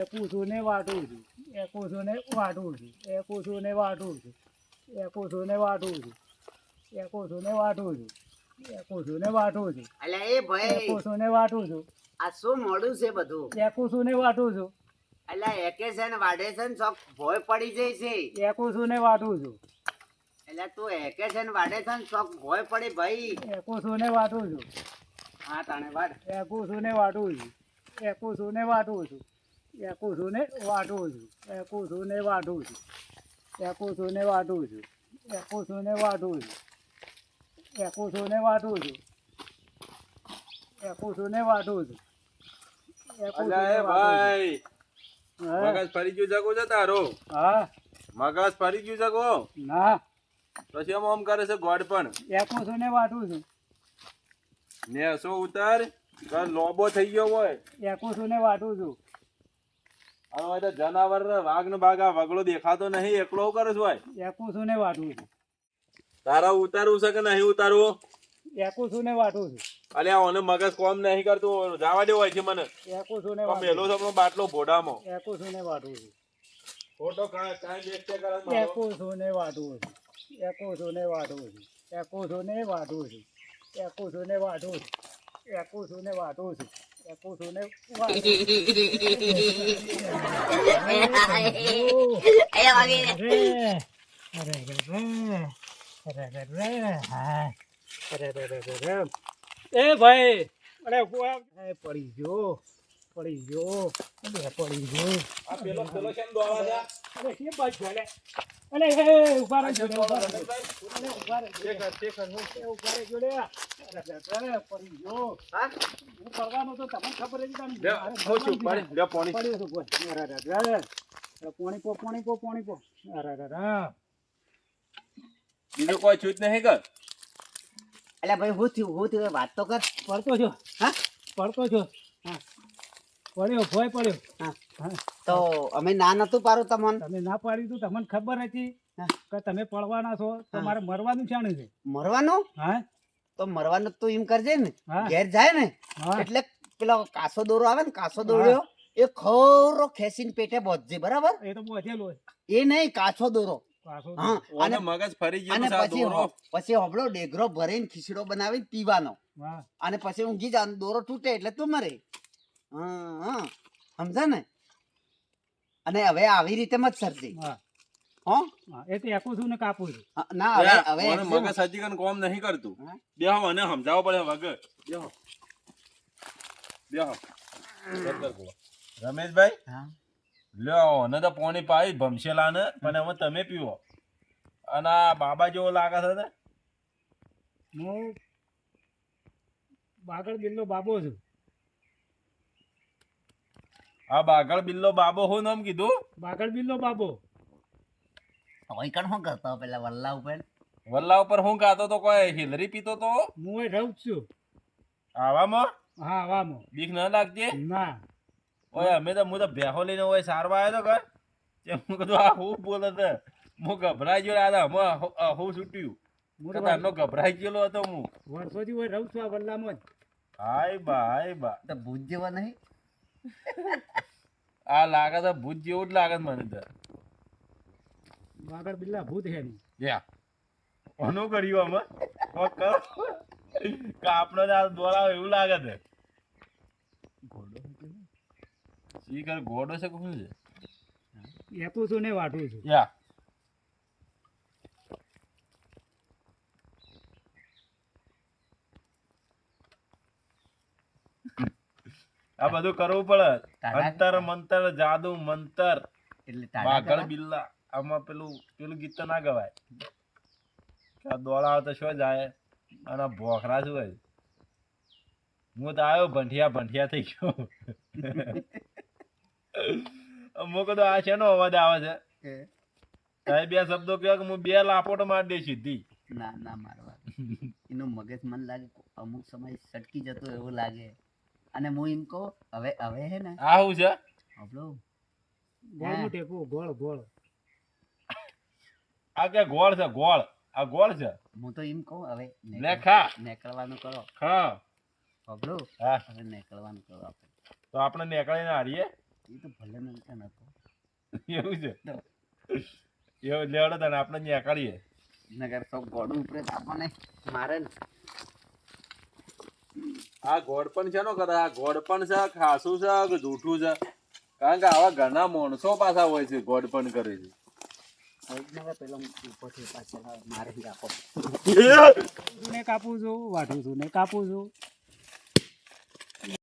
એકોસોને વાટું છું એકોસોને વાટું છું એકોસોને વાટું છું એકોસોને વાટું છું એકોસોને વાટું છું એકોસોને વાટું છું એટલે એ ભાઈ એકોસોને વાટું છું આ શું મોડું છે બધું એકોસોને વાટું છું એટલે એકેશન વાડેશન ચોક ભોય પડી જાય છે એકોસોને વાટું છું એટલે તું એકેશન વાડેશન ચોક ભોય પડી ભાઈ એકોસોને વાટું છું હા તાણે વાટ એકોસોને વાટું છું એકોસોને વાટું છું એકોસોને વાટું છું. ને વાટું છું. એકોસોને વાટું છું. ને વાટું છું. એકોસોને વાટું છું. ને વાટું છું. ભાઈ મગજ ફરી ગયું જગો છે તારો? હા? મગજ ફરી ગયું જગો ના. પછી આમ આમ કરે છે ગોડ પણ. એકોસો ને વાટું છું. ને સો લોબો થઈ ગયો હોય. એકોસો ને વાટું છું. અને હોય તો જનાવર વાઘ ને બાઘ આ વગલો દેખાતો નહીં એકલો કરે છે હોય એકું છું ને વાટું છું? તારા ઉતારવું છે કે નહીં ઉતારવું? એકું છું ને વાટું છું? અલ્યા ઓને મગજ કોમ નહીં કરતું જવા દેવો હોય છે મને. એકું છું ને મેલો છે બાટલો ભોડામાં. છું. એ ને વાટું છું? ફોટો કાંઈ કાંઈ દેખ તે કરે એકું છું ને વાટું છું? એકું છું ને વાટું છું? એકું છું ને વાટું છું? એકું છું ને વાટું છું? એકું છું ને વાટું છું? પૂછું ને એ ભાઈ અરે પડી ગયો. પડી ગયો. અરે પડી ગયો? આ પેલો પેલો કેમ દોવા છે અરે કેમ બાજ ચાલે અરે હે ઊભા રહેજો જોડે ઊભા. રમેશભાઈ, અરે ઊભા કર, તે કર, હું. ઊભા રહેજો જોડે અરે અરે પડી ગયો. હા? હું પડવાનો તો તમને ખબર જ નથી. બે હો છું, પાણી, લે પાણી. પડ્યો તો કોઈ અરે અરે અરે પાણી પો પાણી પો પાણી પો. અરે અરે અરે. બીજું કોઈ છૂટ નહીં કર. અલ્યા ભાઈ હું થયું હું થયું વાત તો કર. પડતો છો. હા? પડતો છો. હા. પડ્યો ભોય પડ્યો. હા. તો અમે ના નતું પારું તમને? તમે ના પાડી તું તમને ખબર હતી કે તમે પડવાના છો તો મારે મરવાનું છે છે. મરવાનું? હા. તો મરવાનું તું એમ કરજે ને. ઘેર જાય ને એટલે પેલો કાસો દોરો આવે ને કાસો દોર્યો એ ખોરો ખેસીને પેટે બોધજે બરાબર? એ તો બોધેલો એ નહીં કાચો દોરો. હા અને મગજ ફરી ગયું અને પછી પછી હોબળો ડેગરો ભરીને ખીચડો બનાવીને પીવાનો. અને પછી ઊંઘી જાવ દોરો તૂટે એટલે તું મરે. સમજા ને? અને હવે આવી રીતે મત સરજી. હા. એ તો એકું છું ને કાપું છું. ના હવે હવે મગજ હજી કન કોમ નહીં કરતું? બેહો મને સમજાવવો પડે વગર બેહો. બેહો. રમેશભાઈ? લ્યો ઓને તો પાણી પાઈ ભમશેલા ને પણ હવે તમે પીવો. અને આ બાબા જેવો લાગે છે ને? હું બાગળ બિલ્લો બાબો છું. આ બાગળ બિલ્લો બાબો હું નામ કીધું? બાગળ બિલ્લો બાબો. હવે કણ શું કરતો પેલા વલ્લા ઉપર? વલ્લા ઉપર હું ગાતો તો કોઈ હિલરી પીતો તો? હું એ રહું છું. આવામાં? હા આવામાં. બીક ન લાગતી? ના. ઓય અમે તો હું તો ભેહો લઈને ઓય સારવા આવ્યો તો ઘર. તે હું કીધું આ હું બોલે તો હું ગભરાઈ ગયો આ અમે હું છૂટ્યું. હું તો તારનો ગભરાઈ ગયેલો હતો હું. વર્ષોથી હું રહું છું આ વલ્લામાં જ. હાય બા હાય બા. તો ભૂત જેવા નહીં? આ લાગે તો ભૂત જેવું જ લાગે મને તો. બાગળ બિલ્લા ભૂત હે ની યા. કોનું કર્યું અમે કોક કરો કે આ દોરાવ એવું લાગે છે. શી કરે ઘોડો છે કોણ છે? એકું છું ને વાટું છું. યા. આ બધું કરવું પડે. તારા- અંતર મંતર જાદુ મંતર. એટલે વાઘળ બિલ્લા. આમાં પેલું પેલું ગીત તો ના ગવાય. આ દોડા આવે તો શું જાય? અને ભોખરા શું હોય? હું તો આવ્યો ભંઠિયા ભંઠિયા થઈ ગયો. હું કીધું આ શેનો અવાજ આવે છે? તારે બે શબ્દો કહ્યો કે હું બે લાપોટ મારી દઈશ સીધી. ના ના મારવા. એનું મગજ મન લાગે અમુક સમય સટકી જતો એવું લાગે. અને હું એમ કહું હવે હવે હે ને? આ શું છે? આપણો ગોળનું ટેકવું ગોળ ગોળ. આ કે ગોળ છે ગોળ. આ ગોળ છે. હું તો એમ કહું હવે લેખા નીકળવાનું કરો. હા. આપણો હા. હવે નીકળવાનું કરો આપણે. તો આપણે નીકળીને હારીએ? એ તો ભલે મને નતો એવું છે? એવું લેવડો તને આપણે નીકળીએ. નગર તો ગોડું ઉપરે આપણને મારે ને. આ ગોળ પણ છે નો કરે આ ગોળ પણ છે ખાસું છે કે જૂઠું છે? કારણ કે આવા ઘણા માણસો પાછા હોય છે ગોળ પણ કરે છે. ને કાપું છું વાઢું છું ને કાપું છું.